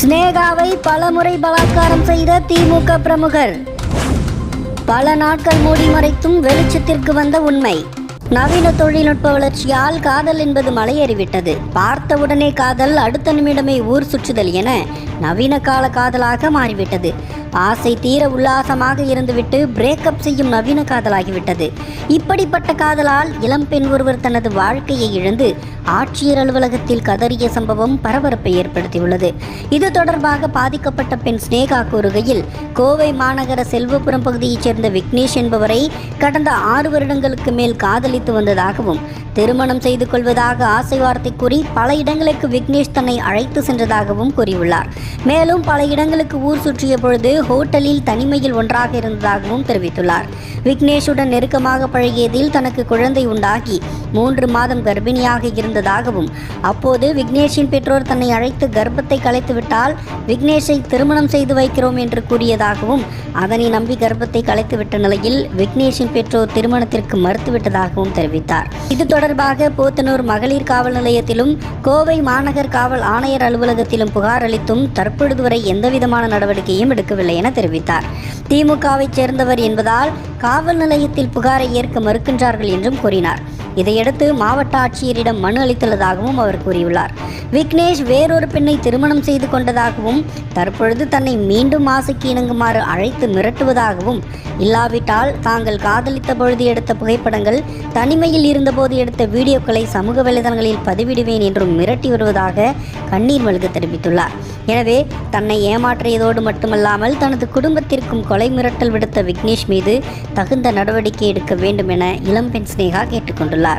ஸ்னேகாவை பலமுறை பலாத்காரம் செய்த திமுக பிரமுகர். பல நாட்கள் மூடி மறைத்தும் வெளிச்சத்திற்கு வந்த உண்மை. நவீன தொழில்நுட்ப வளர்ச்சியால் காதல் என்பது மலையேறிவிட்டது. பார்த்தவுடனே காதல் அடுத்த நிமிடமே ஊர் சுற்றுதல் என நவீன கால காதலாக மாறிவிட்டது. ஆசை தீர உல்லாசமாக இருந்துவிட்டு பிரேக்கப் செய்யும் நவீன காதலாகிவிட்டது. இப்படிப்பட்ட காதலால் இளம்பெண் ஒருவர் தனது வாழ்க்கையை இழந்து ஆட்சியர் அலுவலகத்தில் கதறிய சம்பவம் பரபரப்பை ஏற்படுத்தியுள்ளது. இது தொடர்பாக பாதிக்கப்பட்ட பெண் ஸ்னேகா கூறுகையில் கோவை மாநகர செல்வபுரம் பகுதியைச் சேர்ந்த விக்னேஷ் என்பவரை கடந்த ஆறு வருடங்களுக்கு மேல் காதலித்து வந்ததாகவும் திருமணம் செய்து கொள்வதாக ஆசை வார்த்தை கூறி பல இடங்களுக்கு விக்னேஷ் தன்னை அழைத்து சென்றதாகவும் கூறியுள்ளார். மேலும் பல இடங்களுக்கு ஊர் சுற்றிய பொழுது ஹோட்டலில் தனிமையில் ஒன்றாக இருந்ததாகவும் தெரிவித்துள்ளார். விக்னேஷுடன் நெருக்கமாக பழகியதில் தனக்கு குழந்தை உண்டாகி மூன்று மாதம் கர்ப்பிணியாக இருந்ததாகவும் அப்போது விக்னேஷின் பெற்றோர் தன்னை அழைத்து கர்ப்பத்தை கலைத்துவிட்டால் விக்னேஷை திருமணம் செய்து வைக்கிறோம் என்று கூறியதாகவும் அதனை நம்பி கர்ப்பத்தை கலைத்துவிட்ட நிலையில் விக்னேஷின் பெற்றோர் திருமணத்திற்கு மறுத்துவிட்டதாகவும் தெரிவித்தார். இது தொடர்பாக போத்தனூர் மகளிர் காவல் நிலையத்திலும் கோவை மாநகர் காவல் ஆணையர் அலுவலகத்திலும் புகார் அளித்தும் தற்பொழுது வரை எந்தவிதமான நடவடிக்கையும் எடுக்கவில்லை. என தெரிவித்தார். திமுகவைச் சேர்ந்தவர் என்பதால் காவல் நிலையத்தில் புகாரை ஏற்க மறுக்கின்றார்கள் என்றும் கூறினார். இதையடுத்து மாவட்ட ஆட்சியரிடம் மனு அளித்துள்ளதாகவும் அவர் கூறியுள்ளார். விக்னேஷ் வேறொரு பெண்ணை திருமணம் செய்து கொண்டதாகவும் தற்பொழுது தன்னை மீண்டும் ஆசைக்கு இணங்குமாறு அழைத்து மிரட்டுவதாகவும் இல்லாவிட்டால் தாங்கள் காதலித்த பொழுது எடுத்த புகைப்படங்கள் தனிமையில் இருந்தபோது எடுத்த வீடியோக்களை சமூக வலைதளங்களில் பதிவிடுவேன் என்றும் மிரட்டி வருவதாக கண்ணீர் மல்க தெரிவித்துள்ளார். எனவே தன்னை ஏமாற்றியதோடு மட்டுமல்லாமல் தனது குடும்பத்திற்கும் கொலை மிரட்டல் விடுத்த விக்னேஷ் மீது தகுந்த நடவடிக்கை எடுக்க வேண்டும் என இளம்பெண் சினேகா கேட்டுக்கொண்டுள்ளார்.